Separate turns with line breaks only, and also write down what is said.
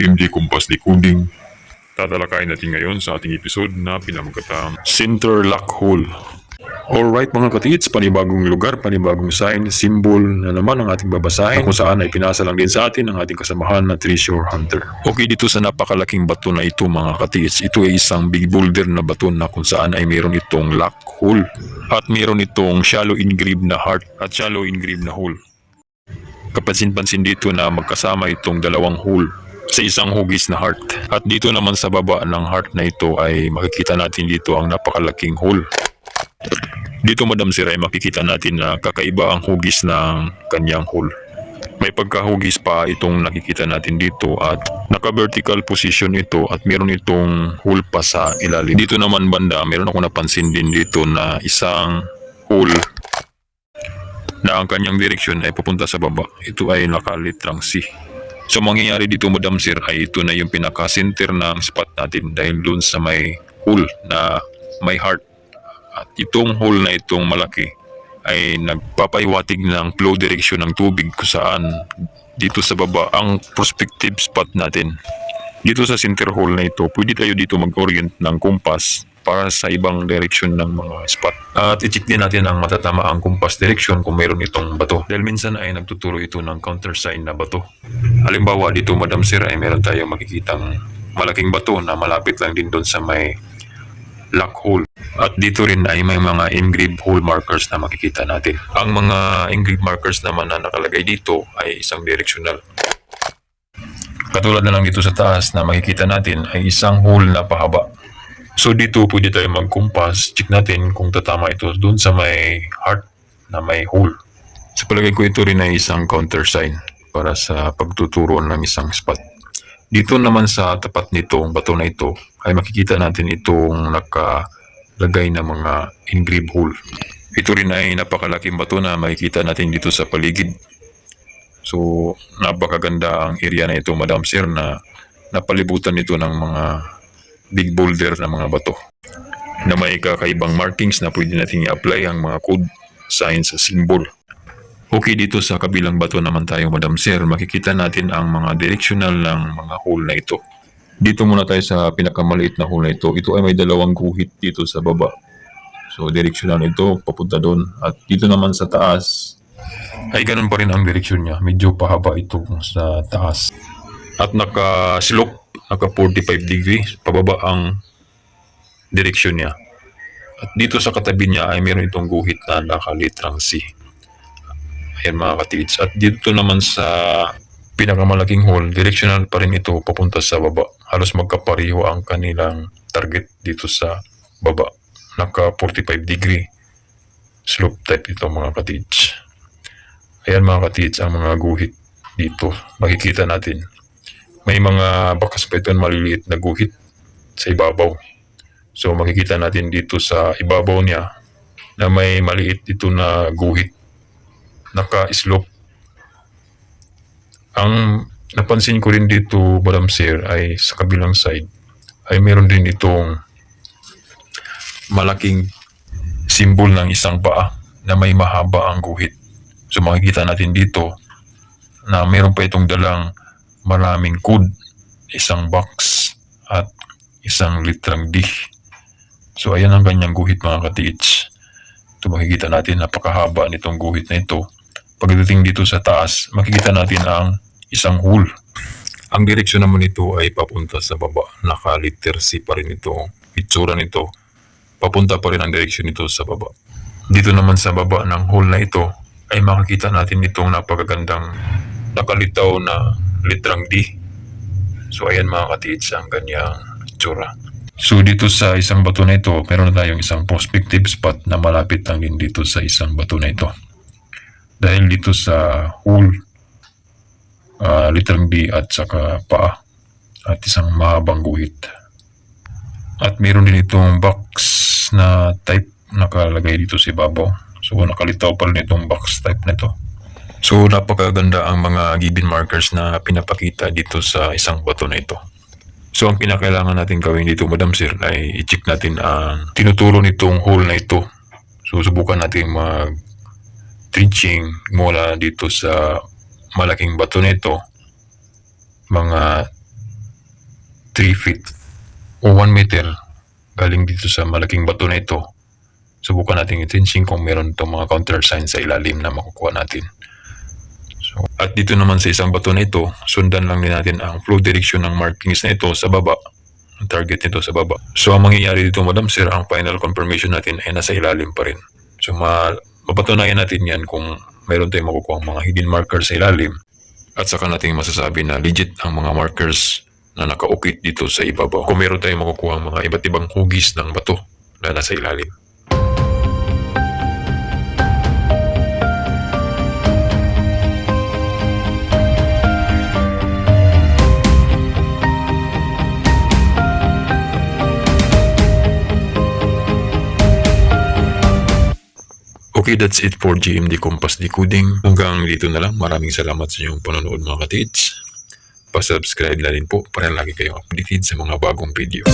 GMD Kumpas Decoding. Tatalakayin natin ngayon sa ating episode na pinamagatang Center Lock Hole. Alright mga katits, panibagong lugar, panibagong sign, symbol na naman ang ating babasahin kung saan ay pinasa lang din sa atin ang ating kasamahan na treasure hunter. Okay dito sa napakalaking bato na ito mga katits, ito ay isang big boulder na bato na kung saan ay mayroon itong lock hole at mayroon itong shallow engraved na heart at shallow engraved na hole. Kapansin-pansin dito na magkasama itong dalawang hole sa isang hugis na heart. At dito naman sa baba ng heart na ito ay makikita natin dito ang napakalaking hole. Dito Madam Sir ay makikita natin na kakaiba ang hugis ng kanyang hole. May pagkahugis pa itong nakikita natin dito at naka-vertical position ito at meron itong hole pa sa ilalim. Dito naman banda, meron ako napansin din dito na isang hole na ang kanyang direksyon ay pupunta sa baba. Ito ay nakalitrang C. So mangyayari dito Madam Sir ay ito na yung pinaka-center ng spot natin dahil doon sa may hole na may heart. At itong hole na itong malaki ay nagpapaiwatig ng flow direction ng tubig kung saan dito sa baba ang prospective spot natin. Dito sa center hole na ito, pwede tayo dito mag-orient ng compass para sa ibang direction ng mga spot. At i-check din natin ang matatama ang compass direction kung mayroon itong bato. Dahil minsan ay nagtuturo ito ng countersign na bato. Halimbawa dito Madam Sir ay meron tayong makikitang malaking bato na malapit lang din doon sa may lock hole. At dito rin ay may mga engraved hole markers na makikita natin. Ang mga engraved markers naman na nakalagay dito ay isang directional. Katulad na lang dito sa taas na makikita natin ay isang hole na pahaba. So dito pwede tayo mag-compass, check natin kung tatama ito doon sa may heart na may hole. Sa palagay ko ito rin ay isang countersign para sa pagtuturo ng isang spot. Dito naman sa tapat nitong bato na ito ay makikita natin itong nakalagay na mga engraved hole. Ito rin ay napakalaking bato na makikita natin dito sa paligid. So napakaganda ang area na ito Madam Sir na napalibutan nito ng mga big boulder na mga bato na may kakaibang markings na pwede natin i-apply ang mga code signs sa symbol. Okay, dito sa kabilang bato naman tayo, Madam Sir. Makikita natin ang mga directional ng mga hole na ito. Dito muna tayo sa pinakamaliit na hole na ito. Ito ay may dalawang guhit dito sa baba. So, directional ito, papunta doon. At dito naman sa taas, ay ganun pa rin ang direksyon niya. Medyo pahaba ito sa taas. At naka-slope, naka-45 degrees, pababa ang direksyon niya. At dito sa katabi niya ay meron itong guhit na nakalitrang C. Ayan mga katids. At dito naman sa pinakamalaking hole, directional pa rin ito papunta sa baba. Halos magkapariho ang kanilang target dito sa baba. Naka 45 degree slope type ito mga katids. Ayan mga katids ang mga guhit dito. Makikita natin. May mga bakas pa ito na maliliit na guhit sa ibabaw. So makikita natin dito sa ibabaw niya na may maliit ito na guhit naka-slope. Ang napansin ko rin dito, Madam Sir, ay sa kabilang side, ay meron din itong malaking simbol ng isang paa na may mahaba ang guhit. So makikita natin dito na meron pa itong dalang maraming code, isang box at isang litrang D. So ayan ang kanyang guhit mga katiits. Ito makikita natin napakahaba nitong guhit na ito. Pagdating dito sa taas, makikita natin ang isang hole. Ang direksyon naman nito ay papunta sa baba. Naka-liter C pa rin ito. Itsura nito. Papunta pa rin ang direksyon nito sa baba. Dito naman sa baba ng hole na ito ay makikita natin itong napakagandang nakalitaw na litrang D. So ayan mga katiits ang kanyang itsura. So dito sa isang bato na ito, meron na tayong isang prospective spot na malapit lang din dito sa isang bato na ito. Dahil dito sa hole, uh, litrang B at saka paa at isang mahabang guhit. At meron din itong box na type nakalagay dito sa ibabaw. So nakalitaw pa rin itong box type na ito. So napakaganda ang mga given markers na pinapakita dito sa isang bato na ito. So ang kinakailangan natin gawin dito Madam Sir ay i-check natin ang tinuturo nitong hole na ito. So subukan natin mag trenching mula dito sa malaking bato nito mga 3 feet o 1 meter galing dito sa malaking bato na ito. Subukan natin i-trenching kung meron itong mga counter signs sa ilalim na makukuha natin. At dito naman sa isang bato na ito, sundan lang din natin ang flow direction ng markings na ito sa baba. Ang target nito sa baba. So, ang mangyayari dito, Madam Sir, ang final confirmation natin ay nasa ilalim pa rin. So, ma mapatunayan natin yan kung meron tayong makukuha mga hidden markers sa ilalim. At saka natin masasabi na legit ang mga markers na nakaukit dito sa ibabaw. Kung meron tayong makukuha mga iba't ibang hugis ng bato na nasa ilalim. Okay, that's it for GMD Compass Decoding. Hanggang dito na lang. Maraming salamat sa inyong panonood mga katits. Pa-subscribe na rin po para lagi kayong updated sa mga bagong video.